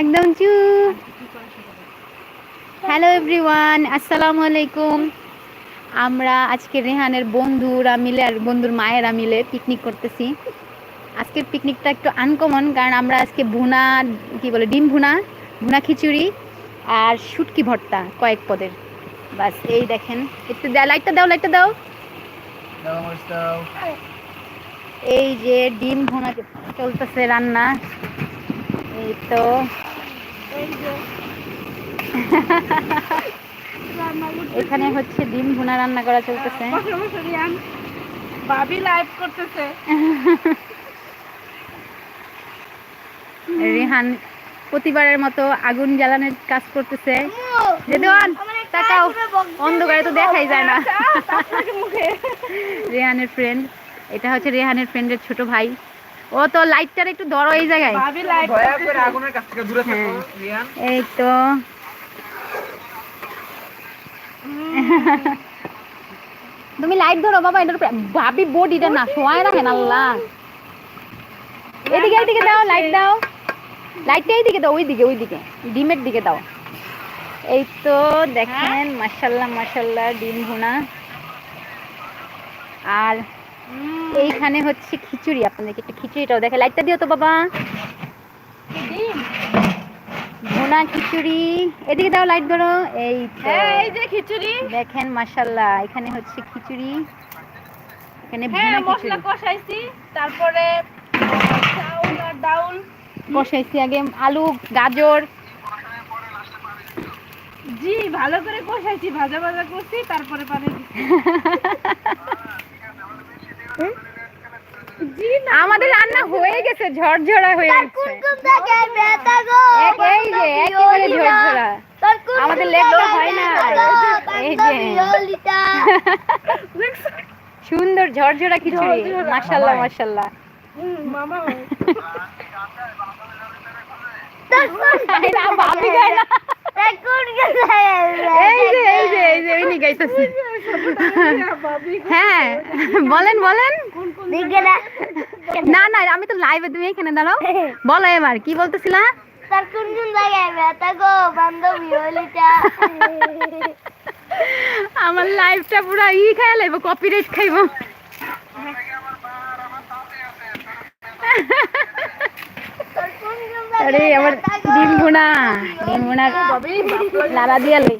একদম চুপ hello everyone আসসালামু আলাইকুম। আমরা আজকে রেহানের বন্ধুরা মিলে আর বন্ধুর মায়েরা মিলে পিকনিক করতেছি। আজকের পিকনিকটা একটু আনকমন কারণ আমরা আজকে ভুনা কি বলে ডিম ভুনা ভুনা খিচুড়ি আর শুটকি ভর্তা কয়েক পদের। বাস এই দেখেন একটু লাইটটা দাও লাইটটা দাও। এই যে ডিম ভুনা চলতেছে রান্না এই তো এখানে হচ্ছে ডিম ভুনা রান্না করা চলতেছে। ভাবি লাইভ করতেছে। রেহান প্রতিবারের মতো আগুন জ্বালানোর কাজ করতেছে। রেদওয়ান তাকাও। অন্ধকারে তো দেখাই যায় না। রেহানের ফ্রেন্ড এটা হচ্ছে রেহানের ফ্রেন্ডের ছোট ভাই। ও তো লাইটটার একটু ধরো এই জায়গায়। ভাবি লাইভ দয়া করে আগুনের কাছ থেকে দূরে থাকো হ্যাঁ। এই তো। তুমি লাইট ধরো বাবা এটার উপরে। ভাবি বডিটা না শোয়ায় রাখেন আল্লাহ। এদিকে এদিকে দাও লাইট দাও। লাইটটা এইদিকে দাও ওইদিকে ওইদিকে। ডিমের দিকে দাও। এই তো দেখেন মাশাল্লাহ মাশাল্লাহ ডিম ভুনা। আর এইখানে হচ্ছে খিচুড়ি আপনাদেরকে একটু খিচুড়িটাও দেখে লাইটটা দিও তো বাবা। ভুনা খিচুড়ি। এদিকে দাও লাইট ধরো। এই হ্যাঁ এই যে খিচুড়ি। দেখেন মাশাল্লাহ এখানে হচ্ছে খিচুড়ি। এখানে হ্যাঁ মশলা কষাইছি। তারপরে চাউল আর ডাউল। কষাইছি আগে আলু গাজর। জি ভালো করে কষাইছি ভাজা ভাজা করছি তারপরে পানি দিছি আমাদের রান্না হয়ে গেছে ঝরঝরা হয়ে গেছে। এই যে একেবারে ঝরঝরা। আমাদের লেগও হয় না। এই যে। সুন্দর ঝরঝরা খিচুড়ি। মাশাল্লাহ মাশাল্লাহ মামা ভাবি গায় না। হ্যাঁ বলেন বলেন। কোন কোন না না, আমি তো লাইভে তুমি এখানে দাঁড়াও। বলো এবার, কি বলতেছিলা? আমার লাইফটা পুরো ই খাই লাইব কপিরাইট খাইব। আরে আমার ডিম ভুনা ডিম ভুনা লাড়া দিয়া লই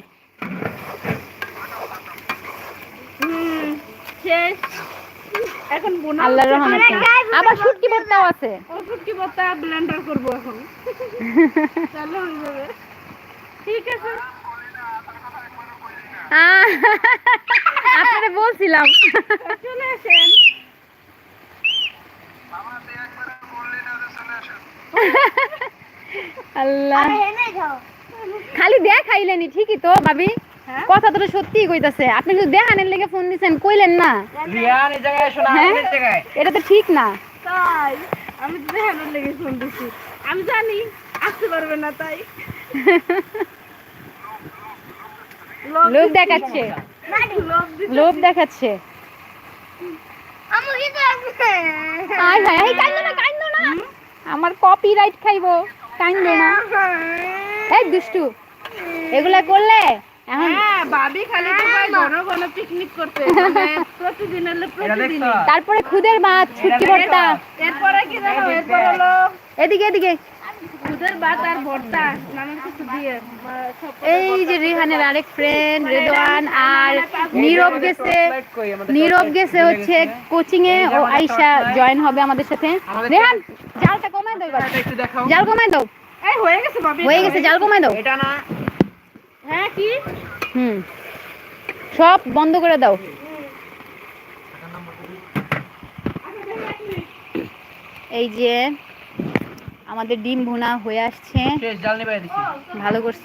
শেষ। এখন বোনা আল্লাহর রহমতে। আবার শুটকি ভর্তাও আছে। ওষুধ কি বলতে ব্লেন্ডার করব এখন। তাহলে হয়ে যাবে। ঠিক আছে। আপনারে বলছিলাম। চলে আসেন। আল্লাহ। খালি দেখাইলেনি ঠিকই তো ভাবি। হ্যাঁ? কথা তো সত্যি কইতাছে। আপনি শুধু দেখানের লেগে ফোন দিছেন কইলেন না। হ্যাঁ? এটা তো ঠিক না। তাই আমি তো দেখানোর লেগে ফোন দিচ্ছি আমি জানি আসতে পারবে না তাই। লোভ দেখাচ্ছে। লোভ দেখাচ্ছে। আমার কপিরাইট খাইবো। না। এই দুষ্টু এগুলা করলে এখন হ্যাঁ ভাবি খালি তো কয় ঘন ঘন পিকনিক করতে। মানে প্রতিদিন হলে প্রতিদিন তারপরে খুদের ভাত ছুটকি ভর্তা। এরপরে কি জানো? এরপর হলো এদিকে এদিকে। দুধের ভাত আর ভর্তা নানান কিছু দিয়ে। এই যে রিহানের আরেক ফ্রেন্ড রেদওয়ান আর নীরব গেছে। নীরব গেছে হচ্ছে কোচিং এ ও আয়শা জয়েন হবে আমাদের সাথে। রেহান জালটা কমাই দাও একটু দেখাও। জাল কমাই দাও। এই হয়ে গেছে ভাবি হয়ে গেছে জাল কমাই দাও। এটা না। হ্যাঁ কি? হুম। সব বন্ধ করে দাও। এই যে আমাদের ডিম ভুনা হয়ে আসছে। শেষ জাল নিবাই দিছি। ভালো করছ?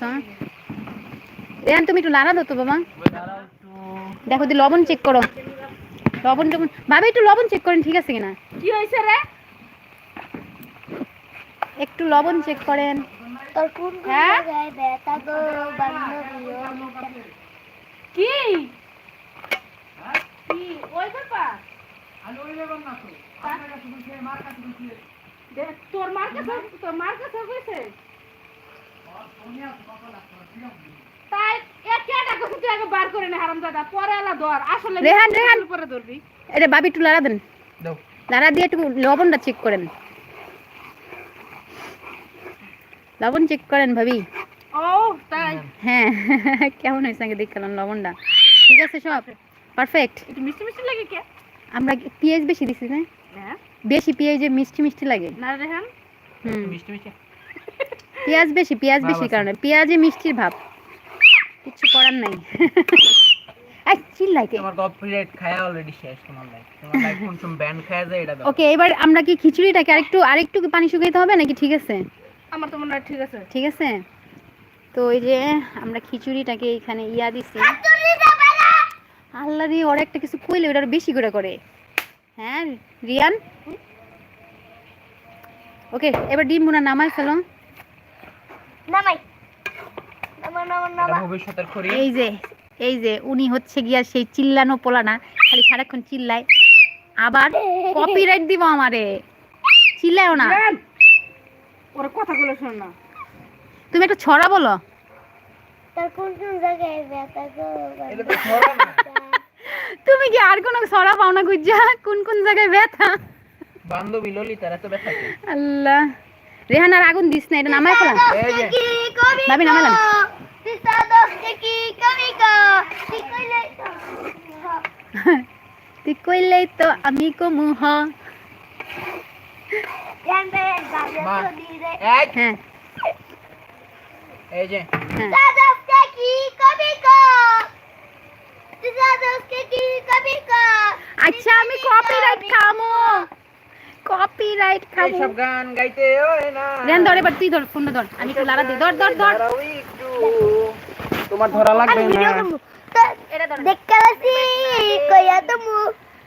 তুমি একটু লাড়া দাও তো বাবা। দেখো দি লবণ চেক করো। লবণ টবণ ভাবে একটু লবণ চেক করেন ঠিক আছে কিনা? কি হয়েছে রে? একটু লবণ চেক করেন। হ্যাঁ? কি? কি? ওই ব্যাপার? দেখ, তোর মার কাছে তোর মার কাছে হয়েছে? তাই আগে বার করে নে হারামজাদা। পরে আলা ধর আসলে রেহান, রেহান। পরে ধরবি। এটা বাবি একটু লাড়া দেন। দাও। লাড়া দিয়ে একটু লবণটা চেক করেন। লবণ চেক করেন ভাবি। হ্যাঁ কেমন হয়েছে আগে দেখলাম লবণটা। ঠিক আছে সব পারফেক্ট মিষ্টি মিষ্টি লাগে কে? আমরা কি- পেঁয়াজ বেশি দিছি না হ্যাঁ। বেশি পেঁয়াজে মিষ্টি মিষ্টি লাগে। না রেহান হুম। মিষ্টি মিষ্টি। পেঁয়াজ বেশি পেঁয়াজ বেশি কারণে। পেঁয়াজে মিষ্টির ভাব। কিছু করার নাই। ওকে এবার আমরা কি খিচুড়িটাকে আরেকটু আরেকটু কি পানি শুকাইতে হবে নাকি ঠিক আছে? আমার তো মনে হয় ঠিক আছে। ঠিক আছে? তো ওই যে আমরা খিচুড়িটাকে এখানে ইয়া দিছি। আল্লাহ রে ওর একটা কিছু কইলে ওটা বেশি করে করে। হ্যাঁ রিয়ান? ওকে এবার ডিম বোনা নামাই ফেলো। নামাই। এই যে এই যে উনি হচ্ছে গিয়া সেই চিল্লানো পোলা না খালি সারাক্ষণ চিল্লায়। আবার কপিরাইট দিব আমারে। চিল্লায়ও না। ওর কথাগুলো শোন না। তুমি একটা ছড়া বলো। তার কোন কোন জায়গায় ব্যথা গো এটা তো ছড়া না। তুমি কি আর কোনো ছড়া পাও না গুজ্জা? কোন কোন জায়গায় ব্যথা? বান্ধবী ললিতার এত ব্যথা আল্লাহ। রেহান আর আগুন দিস না এটা নামাই ফেলাম এই যে। ভাবি নামাইলাম তুই কইলেই তো আমি কমু হ এই এই যে আচ্ছা আমি কপিরাইট খামো। কপিরাইট খামো। এইসব গান গাইতে হয় না। ধর এবার তুই ধর ফোনটা ধর। আমি একটু লাড়া দিই। ধর ধর ধর। তোমার ধরা লাগবে না। এটা ধর। দেখালাসি কইয়া তুমি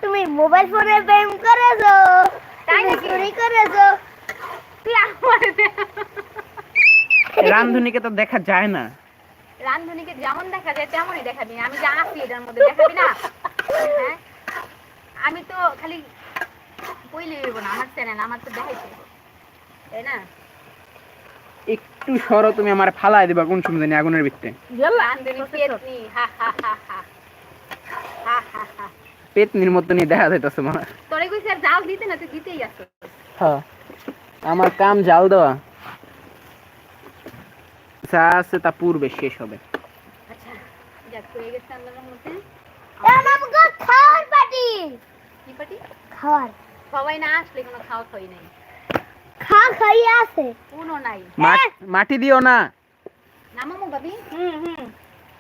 তুমি মোবাইল ফোনে প্রেম করেছ। রান্ধুনিকে তো দেখা যায় না। রান্ধুনিকে যেমন দেখা যায় তেমনই দেখাবি আমি যা আছি এটার মধ্যে দেখাবি না? হ্যাঁ? আমি তো খালি কইলে হইব না আমার চ্যানেল আমার তো দেখাইতে। তাই না? একটু সরো তুমি আমার ফালাই দিবা কোন সময় জানি আগুনের ভিতরে রান্ধুনি পেতনি হা হা হা হা। হা হা হা। পেতনির মতো নিয়ে দেখা যাইতেছে মনে তোরে কইছি আর জাল দিতে না তুই দিতেই হ্যাঁ আমার কাম জাল দেওয়া। যা আছে তা পূর্বে শেষ হবে। আচ্ছা যাক হয়ে গেছে আল্লাহর রহমতে। আমাকে খাওয়ার পার্টি কি পাটি? খাওয়ার। সবাই না আসলে কোনো খাওয়া খাওয়াই নাই। খা খাইয়ে আছে। কোনো নাই। মাট- মাটি দিও না। নামামো ভাবি? হুম হুম।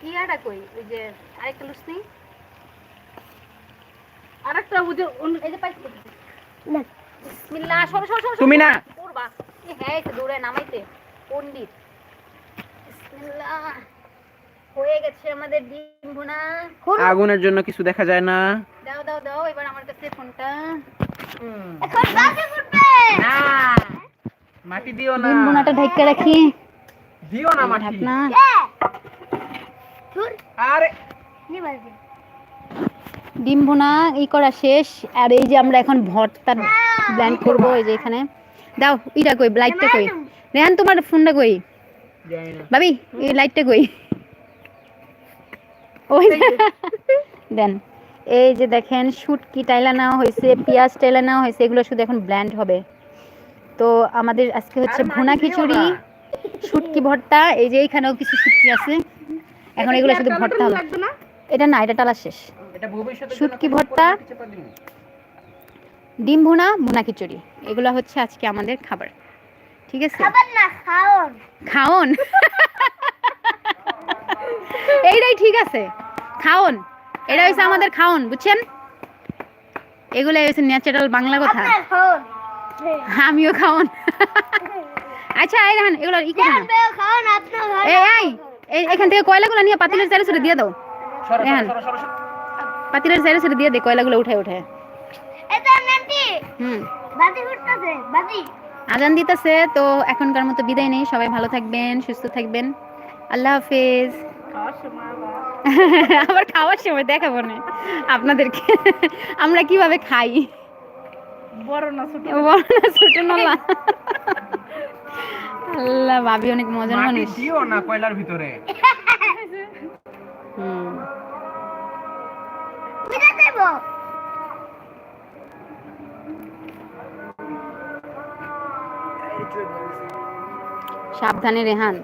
কি আটা কই? ওই যে আরেকটা লুসনি আরেকটা বুঝে এই যে পাইছি। না। বিসমিল্লাহ সরো সরো সরো তুমি না। এ হ্যাঁ একটু দৌড়ে নামাইতে। পণ্ডিত। বিসমিল্লাহ। হয়ে গেছে আমাদের ডিম ভুনা। আগুনের জন্য কিছু দেখা যায় না। দাও দাও দাও এবার আমার কাছে ফোনটা। এখন না। মাটি দিও না। ডিম ভুনাটা ঢেকে রাখি। দিও না মাটি। ঢাকনা। ধুর। আরে! দে ডিম ভুনা ই করা শেষ। আর এই যে আমরা এখন ভর্তা ব্ল্যান্ড করব এই যে এখানে। দাও ইটা কই লাইটটা কই? রেহান তোমার ফোনটা কই? ভাবি এই লাইটটা কই? ওই দেন। এই যে দেখেন শুটকি টাইলা নেওয়া হয়েছে পেঁয়াজ টাইলা নেওয়া হয়েছে এগুলো শুধু এখন ব্ল্যান্ড হবে। তো আমাদের আজকে হচ্ছে ভুনা খিচুড়ি। শুটকি ভর্তা এই যে এইখানেও কিছু শুটকি আছে। এখন এগুলো শুধু ভর্তা হবে। এটা না এটা টালা শেষ। শুটকি ভর্তা। ডিম ভুনা ভুনা খিচুড়ি। এগুলো হচ্ছে আজকে আমাদের খাবার। ঠিক আছে? খাবার না খাওন। খাওন। এইটাই ঠিক আছে। খাওন। এটা হচ্ছে আমাদের খাওন বুঝছেন? এগুলো হচ্ছে ন্যাচারাল বাংলা কথা। আমিও খাওন। আচ্ছা এই রাহান এগুলো ই এই এখান থেকে কয়লাগুলো নিয়ে পাতিলের চারে চারে দিয়ে দাও। রেহান। সরো সরো সরো। পাতিলের চারে চারে দিয়ে দে কয়লাগুলো হুম। আজান দিতেছে তো এখনকার মতো বিদায় নেই। সবাই ভালো থাকবেন সুস্থ থাকবেন। আল্লাহ হাফেজ। সময়। আবার আবার খাওয়ার সময় দেখাবো না। আপনাদেরকে। আমরা কীভাবে খাই? বড় না ছোট। বড় না ছোট নলা আল্লাহ ভাবি অনেক মজার মানুষ। দিও না কয়লার ভিতরে। হুম। সাবধানে রেহান।